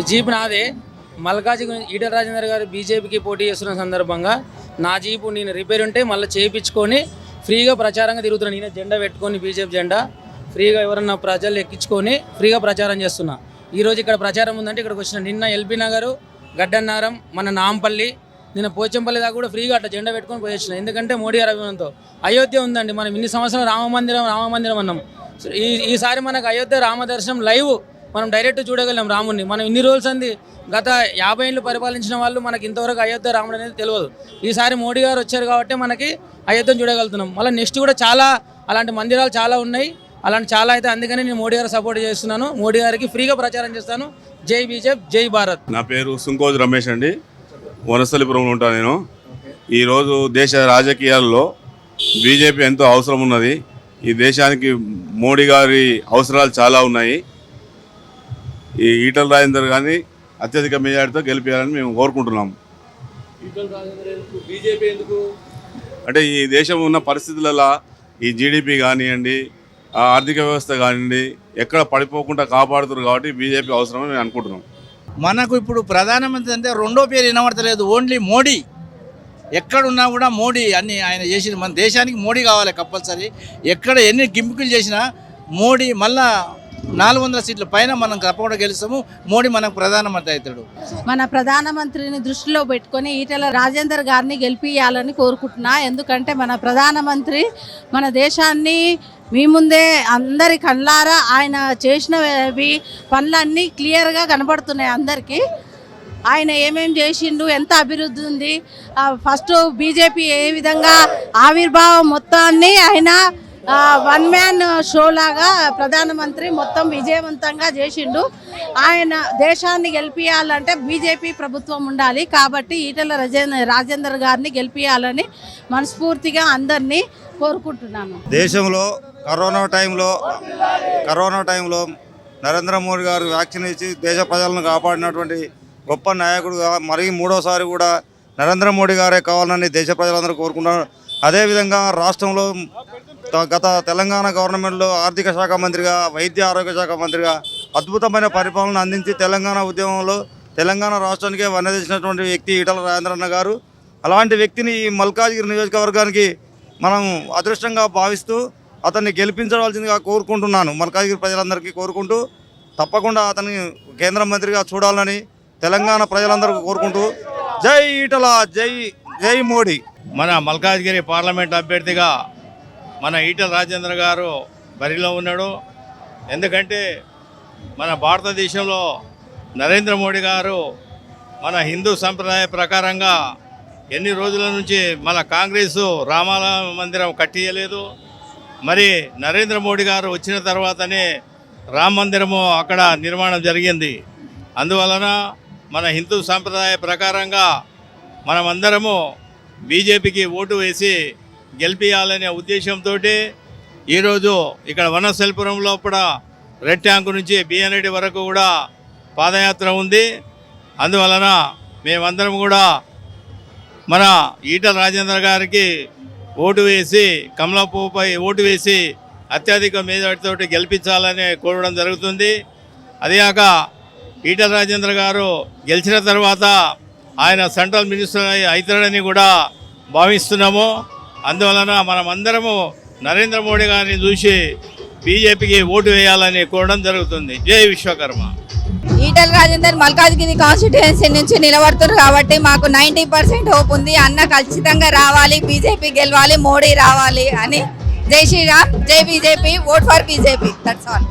ఈ జీప్ నాదే. మల్కాజీ ఈటల రాజేందర్ గారు బీజేపీకి పోటీ చేస్తున్న సందర్భంగా నా జీపు నేను రిపేర్ ఉంటే మళ్ళీ చేయించుకొని ఫ్రీగా ప్రచారంగా తిరుగుతున్నాను నేనే జెండా పెట్టుకొని బీజేపీ జెండా ఫ్రీగా ఎవరన్నా ప్రజలు ఎక్కించుకొని ఫ్రీగా ప్రచారం చేస్తున్నా. ఈరోజు ఇక్కడ ప్రచారం ఉందంటే ఇక్కడికి వచ్చిన నిన్న ఎల్బీ నగరు గడ్డన్నారం మన నాంపల్లి నిన్న పోచంపల్లి దాకా కూడా ఫ్రీగా అట్లా జెండా పెట్టుకొని పోయొచ్చిన ఎందుకంటే మోడీ గారి అభిమానంతో. అయోధ్య ఉందండి. మనం ఇన్ని సంవత్సరాలు రామ మందిరం రామ మందిరం అన్నాం. ఈ ఈసారి మనకు అయోధ్య రామదర్శనం లైవ్ మనం డైరెక్ట్ చూడగలం రాముడిని మనం ఇన్ని రోజులు అంది గత యాభై ఏళ్ళు పరిపాలించిన వాళ్ళు మనకి ఇంతవరకు అయోధ్య రాముడు అనేది తెలియదు. ఈసారి మోడీ గారు వచ్చారు కాబట్టి మనకి అయోధ్యను చూడగలుగుతున్నాం. మళ్ళీ నెక్స్ట్ కూడా చాలా అలాంటి మందిరాలు చాలా ఉన్నాయి. అలాంటి చాలా అయితే అందుకని నేను మోడీ గారు సపోర్ట్ చేస్తున్నాను. మోడీ గారికి ఫ్రీగా ప్రచారం చేస్తాను. జై బీజేపీ జై భారత్. నా పేరు సుంకోజ్ రమేష్ అండి. వనస్థలిపురంలో ఉంటాను నేను. ఈరోజు దేశ రాజకీయాల్లో బీజేపీ ఎంతో అవసరం ఉన్నది. ఈ దేశానికి మోడీ గారి అవసరాలు చాలా ఉన్నాయి. ఈ ఈటల రాజేందర్ కానీ అత్యధిక మెజార్టీతో గెలిపించాలని మేము కోరుకుంటున్నాము. బీజేపీ ఎందుకు? అంటే ఈ దేశం ఉన్న పరిస్థితులలో ఈ జీడిపి కానివ్వండి ఆ ఆర్థిక వ్యవస్థ కానివ్వండి ఎక్కడ పడిపోకుండా కాపాడుతున్నారు కాబట్టి బీజేపీ అవసరమని మేము అనుకుంటున్నాం. మనకు ఇప్పుడు ప్రధానమంత్రి అంటే రెండో పేరు వినబడతలేదు ఓన్లీ మోడీ. ఎక్కడున్నా కూడా మోడీ అన్ని ఆయన చేసిన మన దేశానికి మోడీ కావాలి కంపల్సరీ. ఎక్కడ ఎన్ని గింపుకులు చేసినా మోడీ మళ్ళా నాలుగు వందల సీట్ల పైన మనం తప్పకుండా గెలుస్తాము. మోడీ మనకు ప్రధానమంత్రి అవుతాడు. మన ప్రధానమంత్రిని దృష్టిలో పెట్టుకొని ఈటల రాజేందర్ గారిని గెలిపియాలని కోరుకుంటున్నా. ఎందుకంటే మన ప్రధానమంత్రి మన దేశాన్ని మీ ముందే అందరి కళ్ళారా ఆయన చేసినవి పనులన్నీ క్లియర్గా కనబడుతున్నాయి అందరికీ. ఆయన ఏమేం చేసిండు ఎంత అభివృద్ధి ఉంది ఫస్ట్ బీజేపీ ఏ విధంగా ఆవిర్భావం మొత్తాన్ని ఆయన వన్ మ్యాన్ షో లాగా ప్రధానమంత్రి మొత్తం విజయవంతంగా చేసిండు. ఆయన దేశాన్ని గెలిపించాలంటే బీజేపీ ప్రభుత్వం ఉండాలి. కాబట్టి ఈటల రాజేందర్ గారిని గెలిపియాలని మనస్ఫూర్తిగా అందరినీ కోరుకుంటున్నాను. దేశంలో కరోనా టైంలో కరోనా టైంలో నరేంద్ర మోడీ గారు వ్యాక్సిన్ ఇచ్చి దేశ ప్రజలను కాపాడినటువంటి గొప్ప నాయకుడుగా మరీ మూడోసారి కూడా నరేంద్ర మోడీ గారే కావాలని దేశ ప్రజలందరూ కోరుకుంటున్నారు. అదేవిధంగా రాష్ట్రంలో గత తెలంగాణ గవర్నమెంట్లో ఆర్థిక శాఖ మంత్రిగా వైద్య ఆరోగ్య శాఖ మంత్రిగా అద్భుతమైన పరిపాలన అందించి తెలంగాణ ఉద్యమంలో తెలంగాణ రాష్ట్రానికే వన్నదించినటువంటి వ్యక్తి ఈటల రాజేంద్రన్న గారు. అలాంటి వ్యక్తిని ఈ మల్కాజ్గిరి నియోజకవర్గానికి మనం అదృష్టంగా భావిస్తూ అతన్ని గెలిపించవలసిందిగా కోరుకుంటున్నాను. మల్కాజ్గిరి ప్రజలందరికీ కోరుకుంటూ తప్పకుండా అతన్ని కేంద్ర మంత్రిగా చూడాలని తెలంగాణ ప్రజలందరూ కోరుకుంటూ జై ఈటల జై జై మోడీ. మన మల్కాజ్గిరి పార్లమెంట్ అభ్యర్థిగా మన ఈటల రాజేంద్ర గారు బరిలో ఉన్నాడు. ఎందుకంటే మన భారతదేశంలో నరేంద్ర మోడీ గారు మన హిందూ సంప్రదాయ ప్రకారంగా ఎన్ని రోజుల నుంచి మన కాంగ్రెస్ రామాల మందిరం కట్టియలేదు. మరి నరేంద్ర మోడీ గారు వచ్చిన తర్వాతనే రామ మందిరము అక్కడ నిర్మాణం జరిగింది. అందువలన మన హిందూ సంప్రదాయ ప్రకారంగా మనమందరము బీజేపీకి ఓటు వేసి గెలిపించాలనే ఉద్దేశంతో ఈరోజు ఇక్కడ వనశల్పురం లోపల రెడ్ ట్యాంక్ నుంచి బిఎన్ఐడి వరకు కూడా పాదయాత్ర ఉంది. అందువలన మేమందరం కూడా మన ఈటల రాజేంద్ర గారికి ఓటు వేసి కమలాపూపై ఓటు వేసి అత్యధిక మేజార్టీతోటి గెలిపించాలని కోరడం జరుగుతుంది. అదేగాక ఈటల రాజేంద్ర గారు గెలిచిన తర్వాత ఆయన సెంట్రల్ మినిస్టర్ అవుతాడని కూడా భావిస్తున్నాము. అందువలన మనమందరము నరేంద్ర మోడీ గారిని చూసి బీజేపీకి ఓటు వేయాలని కోరడం జరుగుతుంది. జై విశ్వకర్మ. ఈటల్ రాజేందర్ మల్కాజ్గిరి కాన్స్టిట్యుయెన్సీ నుంచి నిలబడుతున్నారు కాబట్టి మాకు నైంటీ పర్సెంట్ హోప్ ఉంది. అన్న ఖచ్చితంగా రావాలి బీజేపీ గెలవాలి మోడీ రావాలి అని. జై శ్రీరామ్ జై BJP vote for BJP. That's all